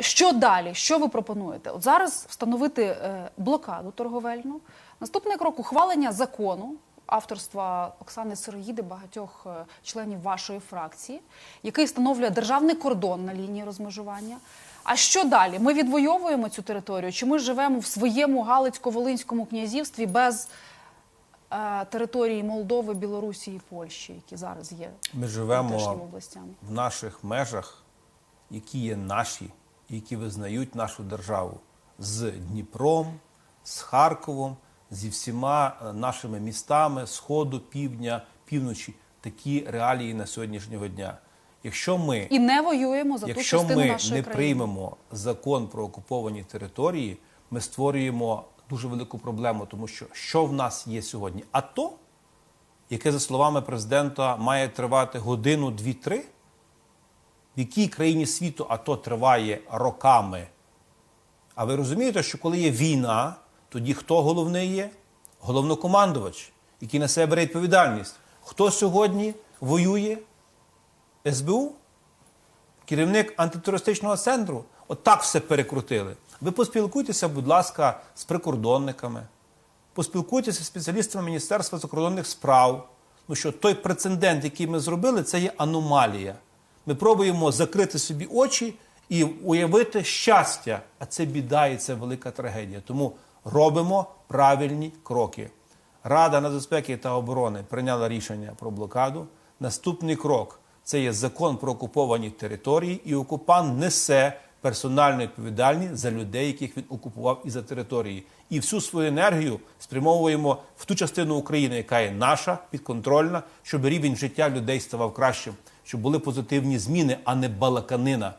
Що далі? Що ви пропонуєте? От зараз встановити е, блокаду торговельну. Наступний крок ухвалення закону авторства Оксани Сироїди, багатьох е, членів вашої фракції, який встановлює державний кордон на лінії розмежування. А що далі? Ми відвоюємо цю територію? Чи ми живемо в своєму Галицько-Волинському князівстві без е, території Молдови, Білорусі і Польщі, які зараз є Ми живемо областями? в наших межах, які є наші, які визнають нашу державу з Дніпром, з Харковом, зі всіма е, нашими містами Сходу, Півдня, Півночі. Такі реалії на сьогоднішнього дня. Якщо ми І не воюємо за ту частину ми нашої не країни. приймемо закон про окуповані території, ми створюємо дуже велику проблему, тому що що в нас є сьогодні? АТО, яке, за словами президента, має тривати годину, дві-три. В якій країні світу АТО триває роками? А ви розумієте, що коли є війна, тоді хто головний є? Головнокомандувач, який на себе бере відповідальність. Хто сьогодні воює? СБУ? керівник антитерористичного центру. От так все перекрутили. Ви поспілкуйтеся, будь ласка, з прикордонниками, поспілкуйтеся з спеціалістами Міністерства закордонних справ. Ну що той прецедент, який ми зробили, це є аномалія. Ми пробуємо закрити собі очі і уявити щастя, а це біда і це велика трагедія. Тому робимо правильні кроки. Рада нацбезпеки та оборони прийняла рішення про блокаду. Наступний крок це є закон про окуповані території, і окупант несе персональну відповідальність за людей, яких він окупував і за території. І всю свою енергію спрямовуємо в ту частину України, яка є наша, підконтрольна, щоб рівень життя людей ставав кращим, щоб були позитивні зміни, а не балаканина.